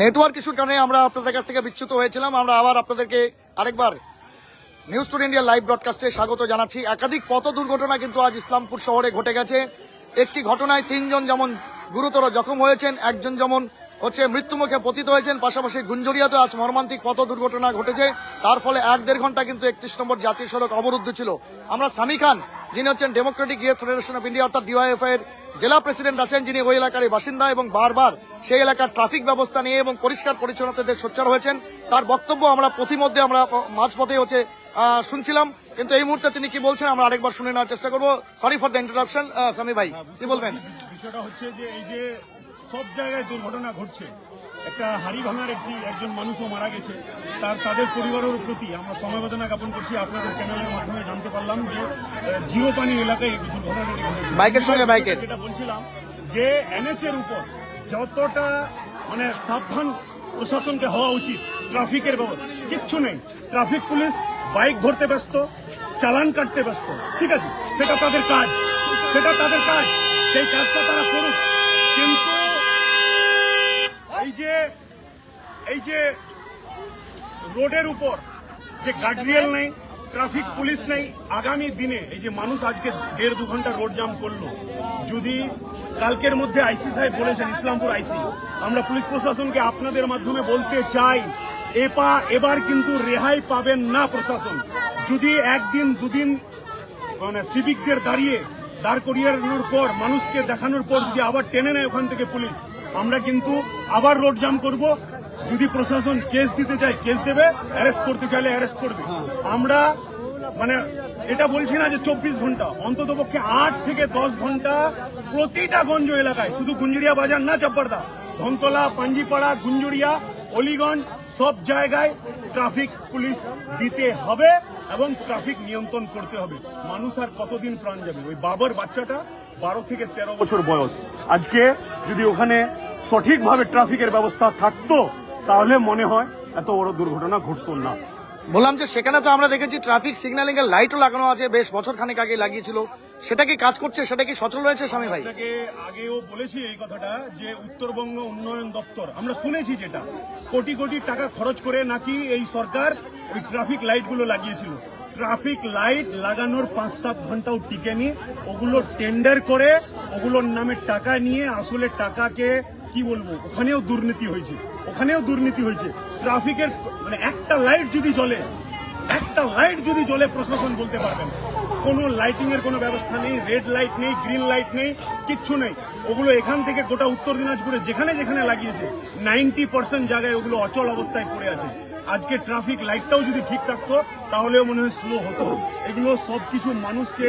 Network ইস্যুর কারণে আমরা আপনাদের কাছ থেকে বিচ্যুত হয়েছিলাম। আমরা আবার আপনাদেরকে আরেকবার নিউজ টুডে ইন্ডিয়া লাইভ ব্রডকাস্টে স্বাগত জানাচ্ছি। একাধিক পথ দুর্ঘটনা কিন্তু আজ ইসলামপুর শহরে ঘটে গেছে। একটি ঘটনায় তিনজন যেমন গুরুতর জখম হয়েছেন, একজন যেমন হচ্ছে মৃত্যুমুখে পতিত হয়েছেন, পাশাপাশি গুঞ্জরিয়াতে আজ মর্মান্তিক পথ দুর্ঘটনা ঘটেছে। তার ফলে এক দেড় ঘণ্টা কিন্তু একত্রিশ নম্বর জাতীয় সড়ক অবরুদ্ধ ছিল। আমরা সামি খান, যিনি হচ্ছেন ডেমোক্রেটিক ইয়ে ফেডারেশন অফ ইন্ডিয়া অর্থাৎ ডিওয়াইএফআই এর জেলা প্রেসিডেন্ট আছেন যিনি ওই এলাকার বাসিন্দা এবং বারবার সেই এলাকার ট্রাফিক ব্যবস্থা নিয়ে এবং পরিষ্কার পরিচ্ছন্নতাদের সোচ্চার হয়েছেন। তার বক্তব্য আমরা প্রতিমধ্যে আমরা মাঝপথে হচ্ছে শুনছিলাম। কিন্তু এই মুহূর্তে তিনি কি বলছেন আমরা আরেকবার শুনে নেওয়ার চেষ্টা করব। Sorry for the interruption Sami ভাই, কি বলবেন? বিষয়টা হচ্ছে যে এই যে সব জায়গায় দুর্ঘটনা ঘটছে, একটা হাড়ি ভাঙার একটি একজন মানুষও মারা গেছে। তার, তাদের পরিবারের প্রতি আমরা সমবেদনা জ্ঞাপন করছি আপনাদের চ্যানেলের মাধ্যমে। পারলাম যে জিরো পানি এলাকায় দুর্ঘটনাটি বাইকের সঙ্গে বাইকের। যেটা বলছিলাম যে এনএচ এর উপর যতটা মানে সাবধান প্রশাসনকে হওয়া উচিত ট্রাফিকের ব্যবস্থা কিচ্ছু নেই। ট্রাফিক পুলিশ বাইক ধরতে ব্যস্ত চালান কাটতে ব্যস্ত ঠিক আছে? সেটা তাদের কাজ। সেটা তাদের কাজ। সেই কাজটা তারা করুক। কিন্তু এই যে এই যে রোডের উপর যে গার্ডরিয়াল নেই ট্রাফিক পুলিশ নেই। আগামী দিনে এই যে মানুষ আজকে দেড় দু ঘণ্টা রোড জাম করল, যদি কালকের মধ্যে আইসি সাহেব বলেছেন, ইসলামপুর আইসি আমরা পুলিশ প্রশাসনকে আপনাদের মাধ্যমে বলতে চাই, এপা এবার কিন্তু রেহাই পাবেন না প্রশাসন। যদি একদিন, দুদিন মানে সিভিকদের দাঁড়িয়ে দাঁড় করিয়ানোর পর, মানুষকে দেখানোর পর যদি আবার টেনে নেয় ওখান থেকে পুলিশ, আমরা কিন্তু আবার রোড জাম করব। যদি প্রশাসন কেস দিতে চায়, কেস দেবে অ্যারেস্ট করতে চাইলে অ্যারেস্ট করবে। আমরা মানে এটা বলছি না যে চব্বিশ ঘণ্টা অন্তত পক্ষে আট থেকে দশ ঘণ্টা প্রতিটা গঞ্জ এলাকায়, শুধু গুঞ্জুরিয়া বাজার না চাপ্পারদা ধনতলা পাঞ্জিপাড়া, গুঞ্জুরিয়া, অলিগঞ্জ, সব জায়গায় ট্রাফিক পুলিশ দিতে হবে এবং ট্রাফিক নিয়ন্ত্রণ করতে হবে। মানুষ আর কতদিন প্রাণ যাবে? ওই বাবার বাচ্চাটা বারো থেকে তেরো বছর বয়স। আজকে যদি ওখানে সঠিকভাবে ট্রাফিকের ব্যবস্থা থাকতো তাহলে মনে হয় এত বড় দুর্ঘটনা ঘটতো না। বললাম যে সেখানে তো আমরা দেখেছি ট্রাফিক সিগন্যালিং এর লাইটও লাগানো আছে বেশ বছর খানেক আগে লাগিয়েছিল। সেটা কি কাজ করছে? সেটা কি সচল রয়েছে স্বামী ভাই? আগেও বলেছি এই কথাটা যে উত্তরবঙ্গ উন্নয়ন দপ্তর আমরা শুনেছি যেটা। কোটি কোটি টাকা খরচ করে নাকি এই সরকার ওই ট্রাফিক লাইটগুলো লাগিয়েছিল। ট্রাফিক লাইট লাগানোর পাঁচ সাত ঘন্টাও টিকেনি। ওগুলো টেন্ডার করে ওগুলোর নামে টাকা নিয়ে আসলে টাকাকে কি বলব ওখানেও দুর্নীতি হয়েছে। ওখানেও দুর্নীতি হয়েছে। ট্রাফিকের মানে একটা লাইট যদি জ্বলে, একটা লাইট যদি জ্বলে প্রশাসন বলতে পারবেন কোনো লাইটিং এর কোনো ব্যবস্থা নেই রেড লাইট নেই গ্রিন লাইট নেই, কিচ্ছু নেই। ওগুলো এখান থেকে গোটা উত্তর দিনাজপুরে যেখানে যেখানে লাগিয়েছে নাইনটি পার্সেন্ট জায়গায় ওগুলো অচল অবস্থায় পড়ে আছে। আজকে ট্রাফিক লাইটটাও যদি ঠিক থাকতো, তাহলেও মনে হয় স্লো হতো। এগুলো সবকিছু মানুষকে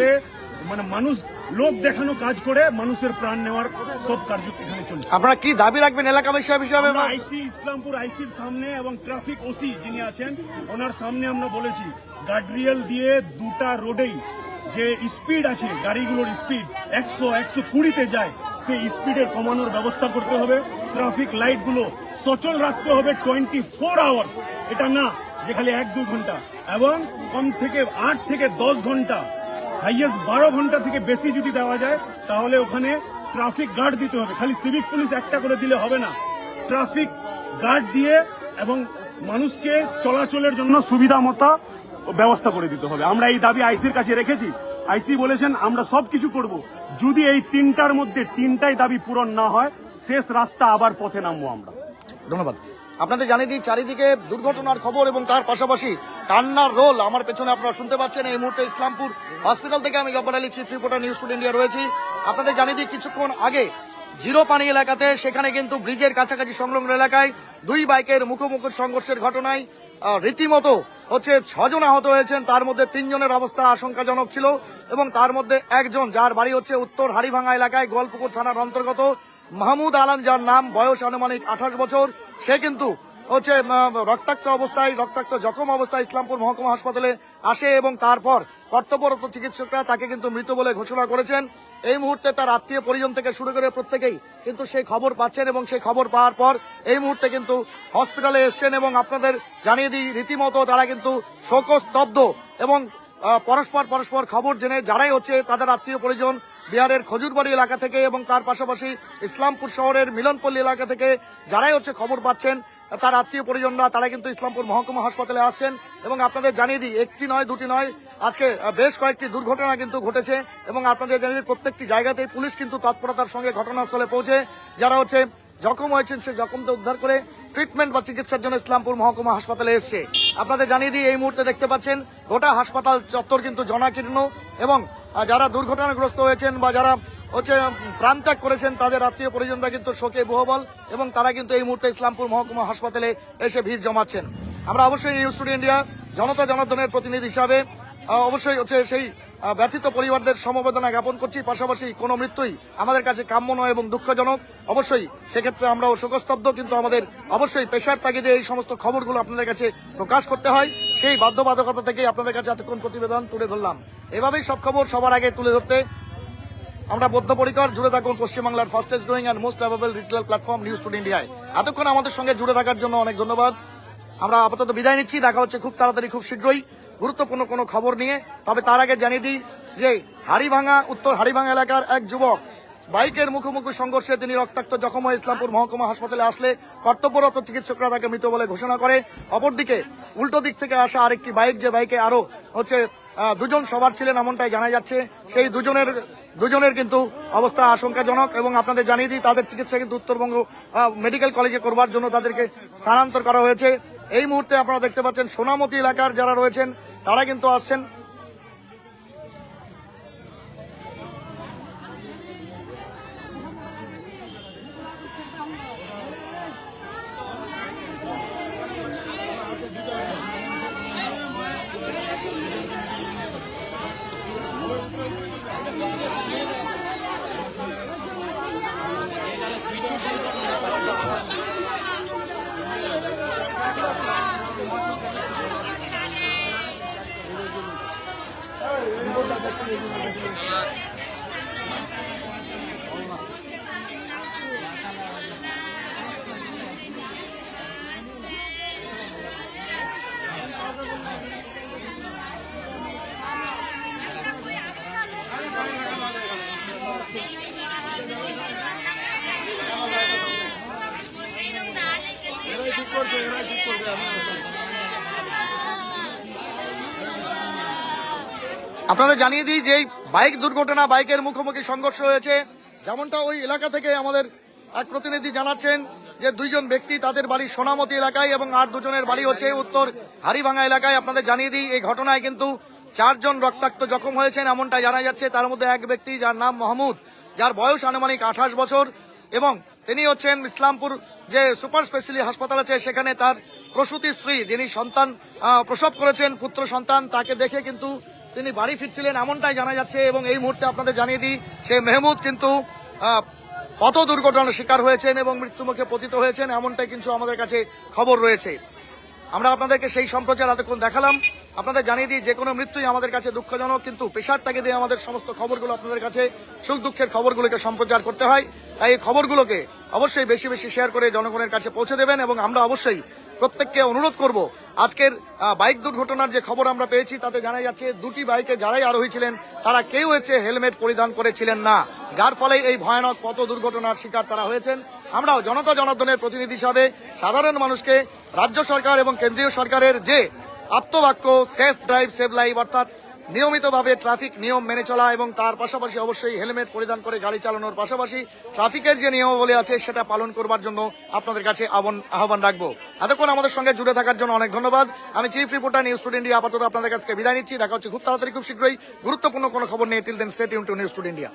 মানে মানুষ লোক দেখানো কাজ করে মানুষের প্রাণ নেওয়ার সব কার্য এখানে চলছে। আপনারা কি দাবি রাখবেন এলাকাবাসী হিসাবে? আইসি ইসলামপুর আইসির সামনে এবং ট্রাফিক ওসি যিনি আছেন ওনার সামনে আমরা বলেছি গার্ডরিয়াল দিয়ে দুটা রোডেই যে স্পিড আছে গাড়িগুলোর স্পিড একশো একশো কুড়িতে যায় সেই স্পিডের কমানোর ব্যবস্থা করতে হবে। ট্রাফিক লাইটগুলো সচল রাখতে হবে টোয়েন্টি ফোর আওয়ার্স এটা না যে খালি এক দু ঘণ্টা এবং কম থেকে আট থেকে দশ ঘণ্টা হাইয়েস্ট বারো ঘণ্টা থেকে বেশি যদি দেওয়া যায়, তাহলে ওখানে ট্রাফিক গার্ড দিতে হবে। খালি সিভিক পুলিশ একটা করে দিলে হবে না। ট্রাফিক গার্ড দিয়ে এবং মানুষকে চলাচলের জন্য সুবিধা মতো ব্যবস্থা করে দিতে হবে। আমরা এই দাবি আইসির কাছে রেখেছি। আইসি বলেছেন, আমরা সব কিছু করব। যদি এই তিনটার মধ্যে তিনটাই দাবি পূরণ না হয়, শেষ রাস্তা আবার পথে নামবো আমরা। ধন্যবাদ। আপনাদের জানিয়ে দিই, চারিদিকে দুর্ঘটনার খবর এবং তার পাশাপাশি কান্নার রোল আমার পেছনে আপনারা শুনতে পাচ্ছেন। এই মুহূর্তে ইসলামপুর হসপিটাল থেকে আমি Gabbar Ali chief reporter news today India রয়েছি। আপনাদের জানিয়ে দিই, কিছুক্ষণ আগে জিরো পানি এলাকাতে, সেখানে কিন্তু ব্রিজের কাছাকাছি সংলগ্ন এলাকায় দুই বাইকের মুখোমুখি সংঘর্ষের ঘটনায় রীতিমতো হচ্ছে ছজন আহত হয়েছেন। তার মধ্যে তিনজনের অবস্থা আশঙ্কাজনক ছিল এবং তার মধ্যে একজন, যার বাড়ি হচ্ছে উত্তর হাড়িভাঙা এলাকায়, গোয়ালপুকুর থানার অন্তর্গত মাহমুদ আলম, যার নাম, বয়স আনুমানিক আঠাশ বছর। সে কিন্তু হচ্ছে রক্তাক্ত অবস্থায়, রক্তাক্ত জখম অবস্থায় ইসলামপুর মহকুমা হাসপাতালে আসে এবং তারপর কর্তব্যরত চিকিৎসকরা তাকে কিন্তু মৃত বলে ঘোষণা করেছেন। এই মুহূর্তে তার আত্মীয় পরিজন থেকে শুরু করে প্রত্যেকেই কিন্তু সেই খবর পাচ্ছেন এবং সেই খবর পাওয়ার পর এই মুহূর্তে কিন্তু হসপিটালে এসছেন এবং আপনাদের জানিয়ে দিই, রীতিমতো তারা কিন্তু শোকস্তব্ধ এবং পরস্পর পরস্পর খবর জেনে যারাই হচ্ছে তাদের আত্মীয় পরিজন বিহারের খজুরবাড়ি এলাকা থেকে এবং তার পাশাপাশি ইসলামপুর শহরের মিলনপল্লী এলাকা থেকে যারাই হচ্ছে খবর পাচ্ছেন, তার আত্মীয় পরিজনরা তারা কিন্তু ইসলামপুর মহকুমা হাসপাতালে আসছেন এবং আপনাদের জানিয়ে দিই, একটি নয়, দুটি নয়, আজকে বেশ কয়েকটি দুর্ঘটনা কিন্তু ঘটেছে এবং আপনাদের জানিয়ে দিই, প্রত্যেকটি জায়গাতেই পুলিশ কিন্তু তৎপরতার সঙ্গে ঘটনাস্থলে পৌঁছে। যারা হচ্ছে জখম হয়েছেন, সেই জখমকে উদ্ধার করে ট্রিটমেন্ট বা চিকিৎসার জন্য ইসলামপুর মহকুমা হাসপাতালে এসছে। আপনাদের জানিয়ে দিই, এই মুহূর্তে দেখতে পাচ্ছেন, গোটা হাসপাতাল চত্বর কিন্তু জনাকীর্ণ এবং যারা দুর্ঘটনাগ্রস্ত হয়েছেন বা যারা হচ্ছে প্রাণত্যাগ করেছেন, তাদের আত্মীয় পরিজনরা কিন্তু শোকে বহবল এবং তারা কিন্তু এই মুহূর্তে ইসলামপুর মহকুমা হাসপাতালে এসে ভিড় জমাচ্ছেন। আমরা অবশ্যই নিউজ টুডে ইন্ডিয়া জনতা জনার্দনের প্রতিনিধি হিসাবে অবশ্যই হচ্ছে সেই ব্যথিত পরিবারদের সমবেদনা জ্ঞাপন করছি। পাশাপাশি কোনো মৃত্যুই আমাদের কাছে কাম্য নয় এবং দুঃখজনক। অবশ্যই সেক্ষেত্রে আমরাও শোকস্তব্ধ, কিন্তু আমাদের অবশ্যই পেশার তাগিদে এই সমস্ত খবরগুলো আপনাদের কাছে প্রকাশ করতে হয়। সেই বাধ্যবাধকতা থেকেই আপনাদের কাছে এতক্ষণ প্রতিবেদন তুলে ধরলাম। এভাবেই সব খবর সবার আগে তুলে ধরতে আমরা বদ্ধপরিকর জুড়ে থাকুন পশ্চিমবাংলার fastest growing and most available digital platform news today ইন্ডিয়ায়। এতক্ষণ আমাদের সঙ্গে জুড়ে থাকার জন্য অনেক ধন্যবাদ। আমরা আপাতত বিদায় নিচ্ছি। দেখা হচ্ছে খুব তাড়াতাড়ি, খুব শীঘ্রই। গুরুত্বপূর্ণ কোনো খবর নিয়ে। তবে তার আগে জানিয়ে দিই যে হাড়িভাঙা, উত্তর হাড়িভাঙা এলাকার এক যুবক বাইকের মুখোমুখি সংঘর্ষে তিনি রক্তাক্ত জখম হয়ে ইসলামপুর মহকুমা হাসপাতালে আসলে কর্তব্যরত চিকিৎসকরা তাকে মৃত বলে ঘোষণা করে। অপরদিকে, উল্টো দিক থেকে আসা আরেকটি বাইক, যে বাইকে আরও হচ্ছে দুজন সবার ছিলেন এমনটাই জানা যাচ্ছে। সেই দুজনের দুজনের কিন্তু অবস্থা আশঙ্কাজনক এবং আপনাদের জানিয়ে দিই, তাদের চিকিৎসা কিন্তু উত্তরবঙ্গ মেডিকেল কলেজে করবার জন্য তাদেরকে স্থানান্তর করা হয়েছে। এই মুহূর্তে আপনারা দেখতে পাচ্ছেন সোনামতি এলাকার যারা রয়েছেন, তারা কিন্তু আসছেন। আপনাদের জানিয়ে দিই যে বাইক দুর্ঘটনা, বাইকের মুখোমুখি সংঘর্ষ হয়েছে। যেমনটা ওই এলাকা থেকে আমাদের এক প্রতিনিধি জানাচ্ছেন যে দুইজন ব্যক্তি তাদের বাড়ি সোনামতি এলাকায় এবং আর দুজনের বাড়ি হচ্ছে উত্তর হারিভাঙ্গা এলাকায়। আপনাদের জানিয়ে দিই, এই ঘটনায় কিন্তু চারজন রক্তাক্ত জখম হয়েছেন এমনটা জানা যাচ্ছে। তার মধ্যে এক ব্যক্তি যার নাম মাহমুদ যার বয়স আনুমানিক আঠাশ বছর এবং তিনি হচ্ছেন ইসলামপুর যে সুপার স্পেশালি হাসপাতাল আছে, সেখানে তার প্রসূতি স্ত্রী যিনি সন্তান প্রসব করেছেন, পুত্র সন্তান, তাকে দেখে কিন্তু তিনি বাড়ি ফিরছিলেন এমনটাই জানা যাচ্ছে এবং এই মুহূর্তে আপনাদের জানিয়ে দিই সে মেহমুদ কিন্তু পথ দুর্ঘটনার শিকার হয়েছেন এবং মৃত্যুমুখে পতিত হয়েছেন এমনটাই কিন্তু আমাদের কাছে খবর রয়েছে। আমরা আপনাদেরকে সেই সম্প্রচার এতক্ষণ দেখালাম। আপনাদের জানিয়ে দিই যে কোনো মৃত্যুই আমাদের কাছে দুঃখজনক, কিন্তু পেশার তাগিদে আমাদের সমস্ত খবরগুলো আপনাদের কাছে, সুখ দুঃখের খবরগুলোকে সম্প্রচার করতে হয়। তাই এই খবরগুলোকে অবশ্যই বেশি বেশি শেয়ার করে জনগণের কাছে পৌঁছে দেবেন এবং আমরা অবশ্যই প্রত্যেককে অনুরোধ করব, আজকের বাইক দুর্ঘটনার যে খবর আমরা পেয়েছি, তাতে জানা যাচ্ছে দুটি বাইকে যারাই আরোহী ছিলেন, তারা কেউ হচ্ছে হেলমেট পরিধান করেছিলেন না। যার ফলে এই ভয়ানক পথ দুর্ঘটনার শিকার তারা হয়েছেন। আমরাও জনতা জনার্দনের প্রতিনিধি হিসাবে সাধারণ মানুষকে রাজ্য সরকার এবং কেন্দ্রীয় সরকারের যে আত্মবাক্য সেফ ড্রাইভ সেভ লাইভ অর্থাৎ নিয়মিতভাবে ট্রাফিক নিয়ম মেনে চলা এবং তার পাশাপাশি অবশ্যই হেলমেট পরিধান করে গাড়ি চালানোর পাশাপাশি ট্রাফিকের যে নিয়মাবলী আছে সেটা পালন করবার জন্য আপনাদের কাছে আহ্বান- রাখব। এতক্ষণ আমাদের সঙ্গে জুড়ে থাকার জন্য অনেক ধন্যবাদ। আমি chief reporter news student India আপাতত আপনাদের কাছে বিদায় নিচ্ছি। দেখা হচ্ছে খুব তাড়াতাড়ি, খুব শীঘ্রই। গুরুত্বপূর্ণ কোনো খবর নিয়ে টিল দেন স্টেট ইউন টু নিউজ ইন্ডিয়া